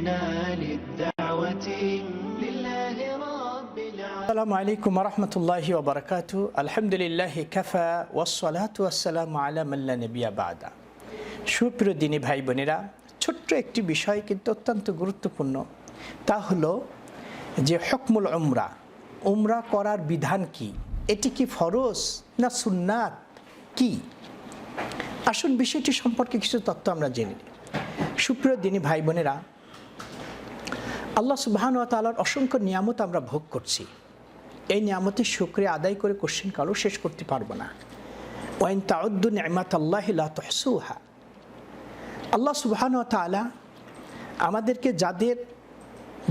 لنال الدعوة لله رب العالمين আসসালামু আলাইকুম রহমতুল্লাহি ওবরাকাতু আলহামদুলিল্লাহ কাফা ওয়াসসালাতু ওয়াসসালামু আলা মাল্লা নবিয়া বাদা সুপ্রিয় দিনী ভাই বোনেরা ছোট্ট একটি বিষয় কিন্তু অত্যন্ত গুরুত্বপূর্ণ তা হলো যে হকমুল উমরা উমরা করার বিধান কি এটি কি ফরজ না সুন্নাত কি আসুন বিষয়টি সম্পর্কে কিছু তথ্য আমরা জেনে নিই সুপ্রিয় দিনী ভাই বোনেরা আল্লাহ সুবাহান তালার অসংখ্য নিয়ামত আমরা ভোগ করছি। এই নিয়ামতের শুক্রিয়া আদায় করে কোশ্চেন কারও শেষ করতে পারব না। ওয়াইন তাউদ্দু নিয়ামাত আল্লাহ তহসুহা। আল্লাহ সুবাহান তালা আমাদেরকে যাদের,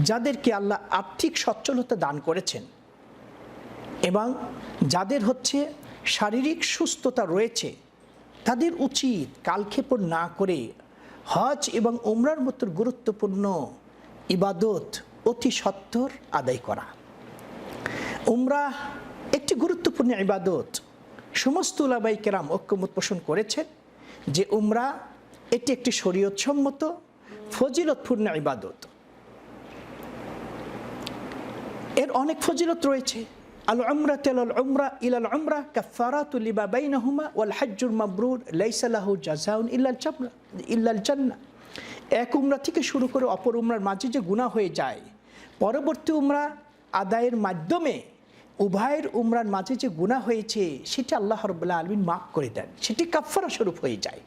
যাদেরকে আল্লাহ আর্থিক সচ্ছলতা দান করেছেন এবং যাদের হচ্ছে শারীরিক সুস্থতা রয়েছে, তাদের উচিত কালক্ষেপণ না করে হজ এবং উমরার মতো গুরুত্বপূর্ণ ইবাদত অতি সত্তর আদায় করা। উমরা একটি গুরুত্বপূর্ণ ইবাদত। সমস্ত উলাবাই কেরাম ঐক্যমত পোষণ করেছেন যে উমরা এটি একটি শরীয়তসম্মত, ফজিলতপূর্ণ ইবাদত। এর অনেক ফজিলত রয়েছে। আল উমরা তেল উমরা ইলাল উমরা কাফারাতুল লিমা বাইনাহুমা ওয়াল হাজ্জুল মাবরুর লাইসা লাহু জাযাউন ইল্লাল জামরা ইল্লাল জান্নাহ। এক উমরা থেকে শুরু করে অপর উমরার মাঝে যে গুনাহ হয়ে যায়, পরবর্তী উমরা আদায়ের মাধ্যমে উভয়ের উমরার মাঝে যে গুনাহ হয়েছে, সেটা আল্লাহ রব্বুল্লাহ আলমিন মাফ করে দেন। সেটি কাফারা স্বরূপ হয়ে যায়।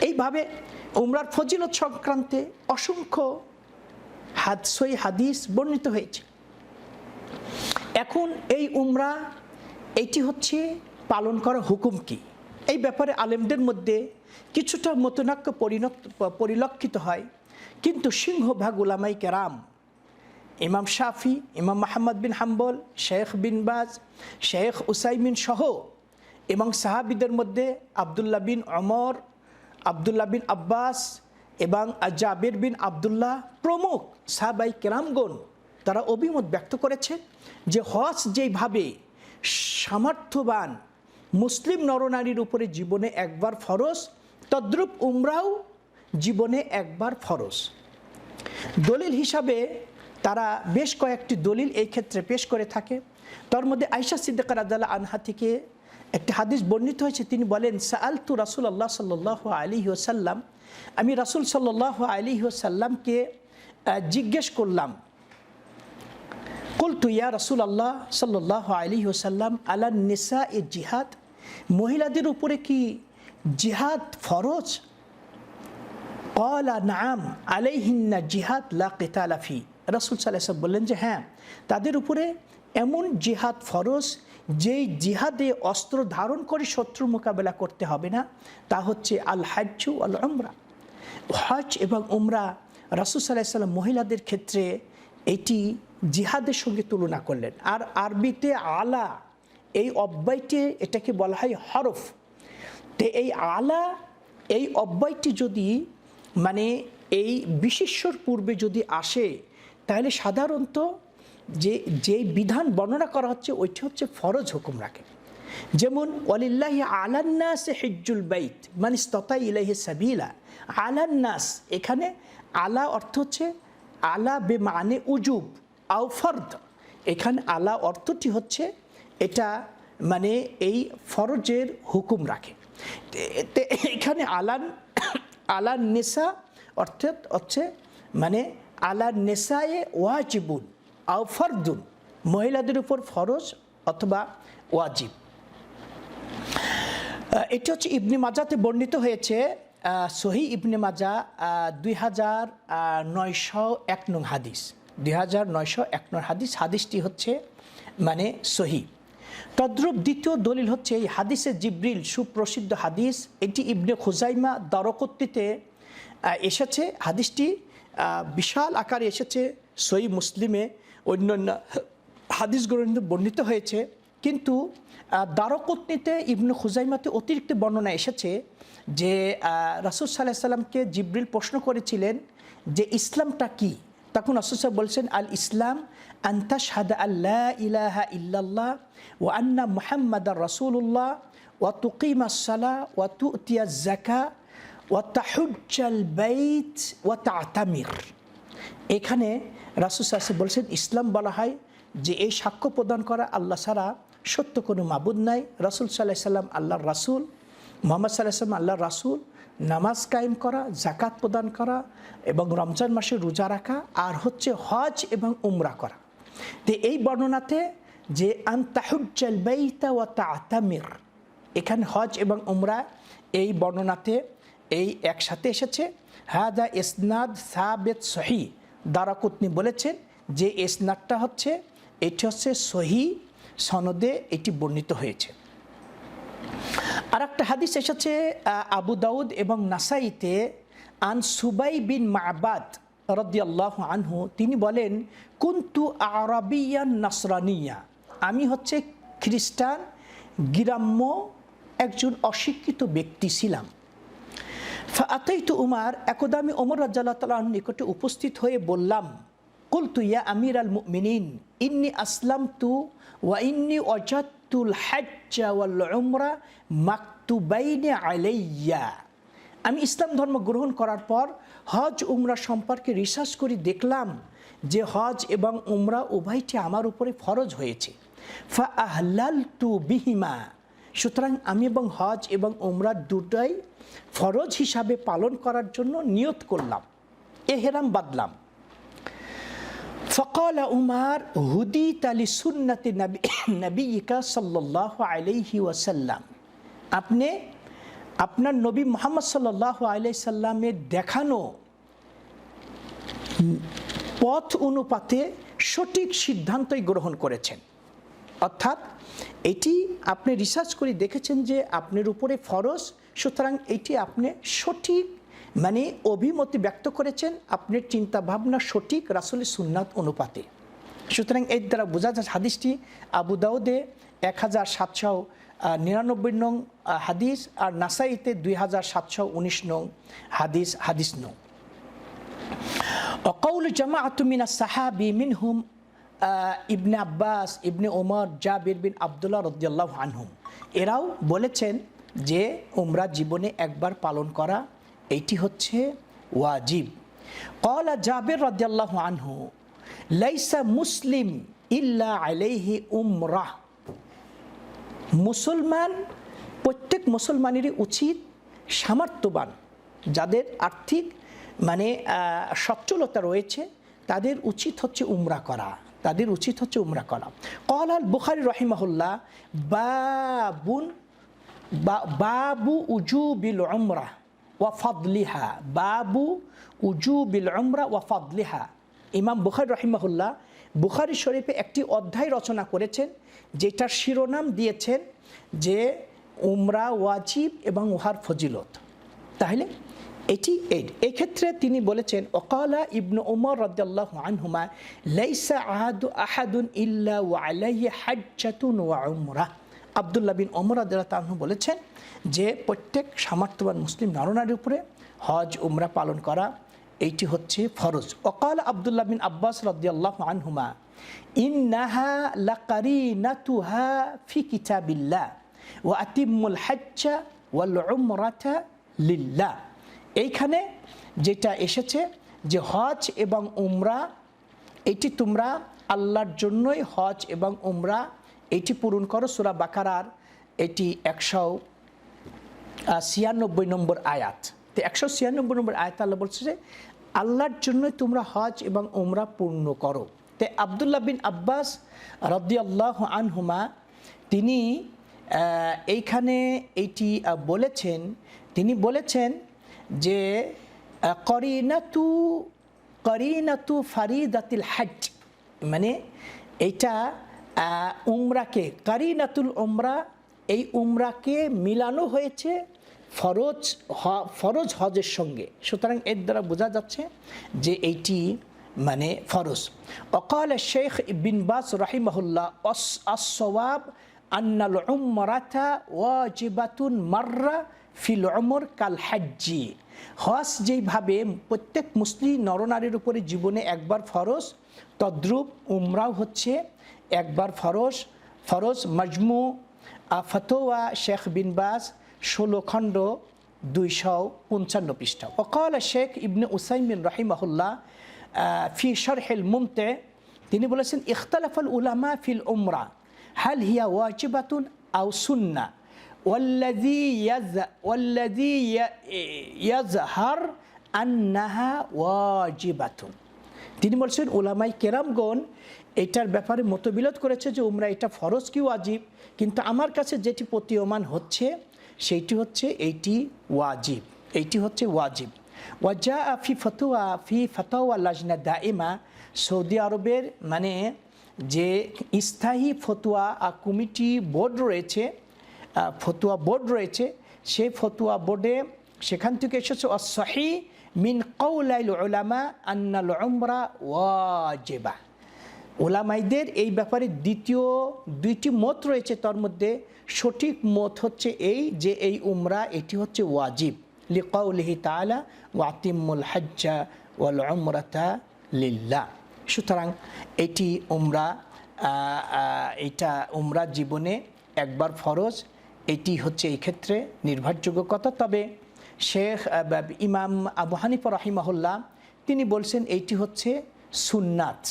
এইভাবে উমরার ফজিলত সংক্রান্তে অসংখ্য হাদসই হাদিস বর্ণিত হয়েছে। এখন এই উমরা, এটি হচ্ছে পালন করা হুকুম কি? এই ব্যাপারে আলেমদের মধ্যে কিছুটা মতনাক্য পরিলক্ষিত হয়। কিন্তু সিংহভাগ উলামাই কেরাম, ইমাম শাফি, ইমাম মাহমদ বিন হাম্বল, শেখ বিন বাজ, শেখ উসাইমিন সহ এবং সাহাবিদের মধ্যে আবদুল্লাহ বিন অমর আবদুল্লাহ বিন আব্বাস এবং জাবির বিন আবদুল্লাহ প্রমুখ সাহাবাই কেরামগণ তারা অভিমত ব্যক্ত করেছে যে হজ যেভাবে সামর্থ্যবান মুসলিম নরনারীর উপরে জীবনে একবার ফরজ, তদ্রূপ উমরাও জীবনে একবার ফরজ। দলিল হিসাবে তারা বেশ কয়েকটি দলিল এই ক্ষেত্রে পেশ করে থাকে। তার মধ্যে আয়সা সিদ্দিকার আদাল্লাহ আনহা থেকে একটি হাদিস বর্ণিত হয়েছে। তিনি বলেন সাআল তু রাসুল আল্লাহ সাল্লাহ আলী ওসাল্লাম আমি রাসুল সাল্লাহ আলী ওসাল্লামকে জিজ্ঞেস করলাম, কুলতু ইয়া রসুল আল্লাহ সাল্লাহ আলী ওসাল্লাম আলা নিসা এ জিহাদ? মহিলাদের উপরে কি জিহাদ ফরজ? কলা নাম আলাইহিন্না জিহাদ লা কেতালাফি সাল্লাহ বললেন যে হ্যাঁ তাদের উপরে এমন জিহাদ ফরজ যেই জিহাদে অস্ত্র ধারণ করে শত্রু মোকাবেলা করতে হবে না, তা হচ্ছে আল হাজ্জু আল উমরা। হজ এবং উমরা রাসুল সাল্লাহ সাল্লাম মহিলাদের ক্ষেত্রে এটি জিহাদের সঙ্গে তুলনা করলেন। আর আরবিতে আলা এই অব্যয়টি এটাকে বলা হয় হরফ। তো এই আলা, এই অব্যয়টি যদি মানে এই বিশেষ্যর পূর্বে যদি আসে, তাহলে সাধারণত যে যে বিধান বর্ণনা করা হচ্ছে, ওইটি হচ্ছে ফরজ হুকুম রাখে। যেমন, ওয়ালিল্লাহি আলান্নাস হিজ্জুল বাইত মানে স্ততা ইলাহি সাবিলা। আলান্নাস এখানে আলা অর্থ হচ্ছে আলা বে মানে উজুব আউফর্দ এখানে আলা অর্থটি হচ্ছে এটা মানে এই ফরজের হুকুম রাখে। এখানে আলান আলান নেশা অর্থাৎ হচ্ছে মানে আলা নেশায়ে ওয়াজিবুন আও ফরদুন, মহিলাদের উপর ফরজ অথবা ওয়াজিব। এটি হচ্ছে ইবনে মাজাতে বর্ণিত হয়েছে সহি ইবনে মাজা দুই হাজার নয়শো এক নং হাদিস। দুই হাজার নয়শো এক নং হাদিস, হাদিসটি হচ্ছে মানে সহি। তদ্রূপ দ্বিতীয় দলিল হচ্ছে এই হাদিসে জিব্রিল সুপ্রসিদ্ধ হাদিস। এটি ইবনে খুজাইমা দরকত্তিতে এসেছে। হাদিসটি বিশাল আকারে এসেছে। সই মুসলিমে অন্যান্য হাদিস গ্রন্থে বর্ণিত হয়েছে। কিন্তু দ্বারকত্নিতে ইবনু খুজাইমাতে অতিরিক্ত বর্ণনা এসেছে যে রাসুল সাল্লাহ সাল্লামকে জিব্রিল প্রশ্ন করেছিলেন যে ইসলামটা কি? তখন সাহেব বলছেন আল ইসলাম আন্তা শাহাদ আল্লাহ ইলাহা ইল্লাল্লাহ ও আন্না মুহাম্মদ রসুল্লাহ ওয়া তুকিমা সালা ওয়া তুতিয়া জাকা ওয়া তাহুজ্জাল বাইত ওয়া তাতামির। এখানে রাসুল সাহসে বলছেন, ইসলাম বলা হয় যে এই সাক্ষ্য প্রদান করা আল্লাহ ছাড়া সত্য কোনো মাবুদ নাই। রাসুল সাল্লাহ সাল্লাম আল্লাহর রাসুল, মোহাম্মদ সাল্লাহ সাল্লাম আল্লাহর রাসুল নামাজ কায়েম করা জাকাত প্রদান করা এবং রমজান মাসে রোজা রাখা আর হচ্ছে হজ এবং উমরা করা। তো এই বর্ণনাতে যে আন্তাহুজ্জাল বাইতা ওয়া তাতামির, এখানে হজ এবং উমরা এই বর্ণনাতে এই একসাথে এসেছে। হাদা ইসনাদ সাবেদ সহি, দারাকুতনি বলেছেন যে ইসনাদটা হচ্ছে, এটি হচ্ছে সহি সনদে এটি বর্ণিত হয়েছে। আর একটা হাদিস এসেছে আবু দাউদ এবং নাসাইতে আন সুবাই বিন মাবাদ রদিয়াল্লাহ আনহু, তিনি বলেন, কুন্তু আরবিয়ান নাসরানিয়া আমি হচ্ছে খ্রিস্টান, গ্রাম্য একজন অশিক্ষিত ব্যক্তি ছিলাম। ফাতাইতু উমার একদা আমি ওমর রাজ্লাহ তালাহর নিকটে উপস্থিত হয়ে বললাম, কুলতু ইয়া আমির আল মুমিনিন, ইন্নি আসলাম তু ওয়া ইন্নি অজাতুল হাজ্জা উমরা মাকতুবাইনে আলাইয়া আমি ইসলাম ধর্ম গ্রহণ করার পর হজ, উমরা সম্পর্কে রিসার্চ করে দেখলাম যে হজ এবং উমরা উভয়টি আমার উপরে ফরজ হয়েছে। ফা আহলাল তু বিহিমা সুতরাং আমি এবং হজ এবং উমরা দুটাই ফরজ হিসাবে পালন করার জন্য নিয়ত করলাম। এহেরাম বাদলাম। উমার হুদি তালি সুন্নতি নবী নবীকা সাল্লাহ আলাইহি ওয়াসাল্লাম। আপনি আপনার নবী মোহাম্মদ সাল্লাহ আলাই সাল্লামের দেখানো পথ অনুপাতে সঠিক সিদ্ধান্তই গ্রহণ করেছেন। অর্থাৎ এটি আপনি রিসার্চ করে দেখেছেন যে আপনার উপরে ফরজ, সুতরাং এটি আপনি সঠিক মানে অভিমতি ব্যক্ত করেছেন আপনার চিন্তাভাবনা সঠিক রাসুলের সুন্নাত অনুপাতে। সুতরাং এর দ্বারা বোঝা যায় হাদিসটি আবু দাউদে এক হাজার সাতশো নিরানব্বই নং হাদিস আর নাসাইতে দুই হাজার সাতশো উনিশ নং হাদিস হাদিস নং। অকৌল জামা আতুমিনা সাহাবি মিনহুম ইবনে আব্বাস, ইবনে ওমর জাবির বিন আবদুল্লাহ রদিয়াল্লাহ আনহুম। এরাও বলেছেন যে ওমরা জীবনে একবার পালন করা এইটি হচ্ছে ওয়াজিব। কলা জাবির রদিয়াল্লাহ আনহু, লাইসা মুসলিম ইল্লা আলাইহি উমরাহ মুসলমান, প্রত্যেক মুসলমানেরই উচিত সামর্থ্যবান। যাদের আর্থিক মানে সচ্ছলতা রয়েছে, তাদের উচিত হচ্ছে উমরা করা। তাদের উচিত হচ্ছে উমরা করা। কল আল বুখারি রহিমাহুল্লাহ, বাবুন বাবু উজু বিল উমরা। ওয়া ফদলিহা বাবু উজু বিল উমরা ওয়া ফদলিহা ইমাম বুখারি রহিমাহুল্লাহ বুখারি শরীফে একটি অধ্যায় রচনা করেছেন, যেটার শিরোনাম দিয়েছেন যে উমরা ওয়াজিব এবং উহার ফজিলত। তাহলে এটি এই এক্ষেত্রে তিনি বলেছেন, ওকালা ইবনু উমর রদাল্লাহ আনহুমা, লাইসা আহাদু আহাদুন ইল্লা ওয়া আলাইহি হাজ্জাতুন ওয়া উমরা। আবদুল্লাহ বিন ওমর আদাল্লাহ তাহু বলেছেন যে প্রত্যেক সামর্থ্যবান মুসলিম নরনারীর উপরে হজ, উমরা পালন করা, এইটি হচ্ছে ফরজ। ওকাল আবদুল্লাহ বিন আব্বাস রদিয়াল্লাহ আনহুমা, ইন্নাহা লাকারিনাতুহা ফি কিতাবিল্লাহ, ওয়া আতিমুল হাজ্জা ওয়াল উমরাতা লিল্লাহ। এইখানে যেটা এসেছে যে হজ এবং উমরা, এটি তোমরা আল্লাহর জন্যই হজ এবং উমরা এটি পূরণ করো, সুরা বাকারার। এটি একশো ছিয়ানব্বই নম্বর আয়াত। তো একশো ছিয়ানব্বই নম্বর আয়াত আল্লাহ বলছে যে, আল্লাহর জন্যই তোমরা হজ এবং উমরা পূর্ণ করো। তে আবদুল্লাহ বিন আব্বাস রদিয়াল্লাহ আনহুমা, তিনি এইখানে এইটি বলেছেন, তিনি বলেছেন যে করিনাতু করিনাতু ফারিদাতিল হাজ মানে এইটা উমরাকে, কারিনাতুল উমরা, এই উমরাকে মিলানো হয়েছে ফরজ ফরজ হজের সঙ্গে। সুতরাং এর দ্বারা বোঝা যাচ্ছে যে এইটি মানে ফরজ। অকাল শেখ বিন বাস রাহিমাহুল্লাহ আসওয়াব আন্নাল উমরাতা ওয়াজিবাতুন মাররা ফিল উমর কাল হাজ্জি। হজ যেইভাবে প্রত্যেক মুসলিম নরনারীর উপরে জীবনে একবার ফরজ, তদ্রূপ উমরাও হচ্ছে একবার ফরজ ফরজ মজমু আ, ফতোয়া শেখ বিন বাজ ষোলো খণ্ড দুইশো পঞ্চান্ন পৃষ্ঠা ওকাল শেখ ইবনে উসাইমিন রহিমাহুল্লাহ ফি শরহেল মুমতে তিনি বলেছেন ইখতালাফল উলামা ফিল উমরা হাল হিয়া ওয়াজিবাতুন আও সুন্না والذي يز والذي ي- يظهر أنها واجبة তিনি বলছেন ওলামাই কেরামগণ এটার ব্যাপারে মতবিরোধ করেছে যে উমরা এটা ফরজ কি ওয়াজিব, কিন্তু আমার কাছে যেটি প্রতীয়মান হচ্ছে সেইটি হচ্ছে এইটি ওয়াজিব এইটি হচ্ছে ওয়াজিব। ওয়াজা ফি ফতুয়া, ফি ফতোয়া লাজনা দাইমা সৌদি আরবের মানে যে স্থায়ী ফতুয়া কমিটি বোর্ড রয়েছে ফতুয়া বোর্ড রয়েছে, সেই ফতুয়া বোর্ডে সেখান থেকে এসেছে অসহি মিন কৌলাইল ওলামা আন্নাল উমরা ওয়াজেবা ওলামাইদের এই ব্যাপারে দ্বিতীয় দুইটি মত রয়েছে তার মধ্যে। সঠিক মত হচ্ছে এই যে এই উমরা এটি হচ্ছে ওয়াজিব। লিকাউলিহি তাআলা ওয়াতিমুল হাজ্জা ওয়াল উমরাতা লিল্লা সুতরাং এটি উমরা এটা উমরা জীবনে একবার ফরজ, এটি হচ্ছে এই ক্ষেত্রে নির্ভরযোগ্য কথা। তবে শেখ ইমাম আবু হানিফা রাহিমাহুল্লাহ, তিনি বলছেন এইটি হচ্ছে সুন্নাত।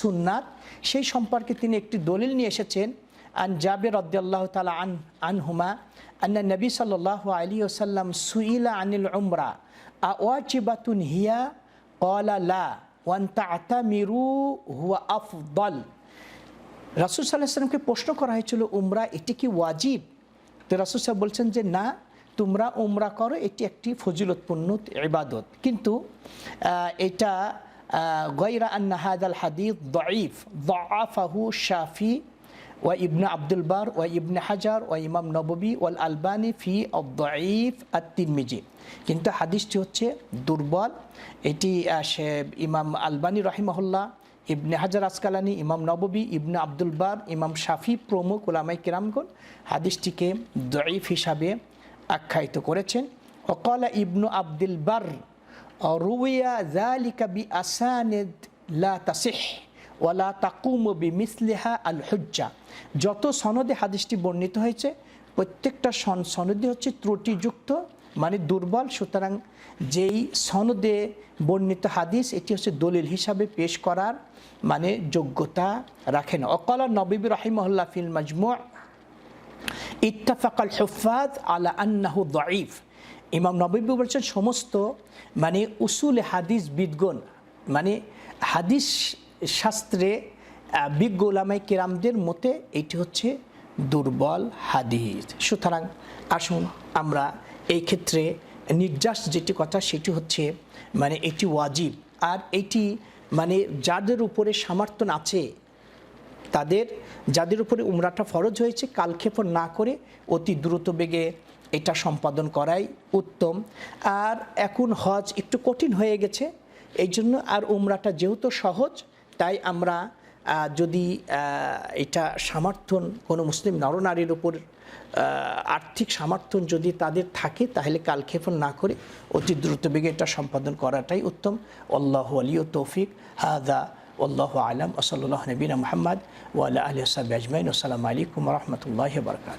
সুন্নাত, সেই সম্পর্কে তিনি একটি দলিল নিয়ে এসেছেন, আন জাবের রদ্দাল্লাহ তালা আন, আনহুমা, আন্না নবী সাল্লাহ আলী ওসাল্লাম সুইলা আনিল উমরা, আ ওয়াজিবাতুন হিয়া কলা লা, ওয়ান তাতামিরু হুয়া আফদল। রাসুল সাল্লাহ সাল্লামকে প্রশ্ন করা হয়েছিল, উমরা এটি কি ওয়াজিব? তো রাসুল সাহেব বলছেন যে না তোমরা উমরা করো, এটি একটি ফজিলতপূর্ণ ইবাদত। কিন্তু এটা গৈরা আন্না হাদাল হাদিদ দঈফ, দআফাহু শাফি ওয়া ইবনে আব্দুল বার ওয়া ইবনে হাজার ওয়া ইমাম নববী ওয়াল আলবানি ফি দঈফ আত তিরমিজি কিন্তু হাদিসটি হচ্ছে দুর্বল। এটি সে ইমাম আলবানী রহিমহল্লা ইবনে হাজার আসকালানি, ইমাম নববী, ইবনে আব্দুল বার, ইমাম শাফি প্রমুখ ওলামাই কিরামগণ হাদিসটিকে দঈফ হিসাবে আখ্যায়িত করেছেন। অকলা ইবনু আব্দুল বার জালিকা বি তাকুম বি আল হুজ্জা যত সনদে হাদিসটি বর্ণিত হয়েছে, প্রত্যেকটা সন সনদে হচ্ছে ত্রুটিযুক্ত মানে দুর্বল। সুতরাং যেই সনদে বর্ণিত হাদিস, এটি হচ্ছে দলিল হিসাবে পেশ করার মানে যোগ্যতা রাখে না। অকলা নবীব রাহিমহল্লা ফিল মাজমু ইত্তাফাকাল হুফাজ আলা আন্নাহু দঈফ। ইমাম নবী বলছেন, সমস্ত মানে উসুল হাদিস বিদগণ মানে হাদিস শাস্ত্রে বিজ্ঞ ওলামাই কেরামদের মতে এটি হচ্ছে দুর্বল হাদিস। সুতরাং আসুন আমরা এই ক্ষেত্রে নির্যাস যেটি কথা, সেটি হচ্ছে মানে এটি ওয়াজিব। আর এটি মানে যাদের উপরে সামর্থ্য আছে তাদের, যাদের উপরে উমরাটা ফরজ হয়েছে, কালক্ষেপণ না করে অতি দ্রুত বেগে এটা সম্পাদন করাই উত্তম। আর এখন হজ একটু কঠিন হয়ে গেছে, এই জন্য আর উমরাটা যেহেতু সহজ, তাই আমরা যদি এটা সমর্থন কোনো মুসলিম নরনারীর উপর আর্থিক সমর্থন যদি তাদের থাকে, তাহলে কালক্ষেপণ না করে অতি দ্রুত বেগে এটা সম্পাদন করাটাই উত্তম। আল্লাহ আলী ও তৌফিক। হাদা والله أعلم. وصلى الله نبينا محمد وعلى آله وصحبه أجمعين. والسلام عليكم ورحمة الله وبركاته.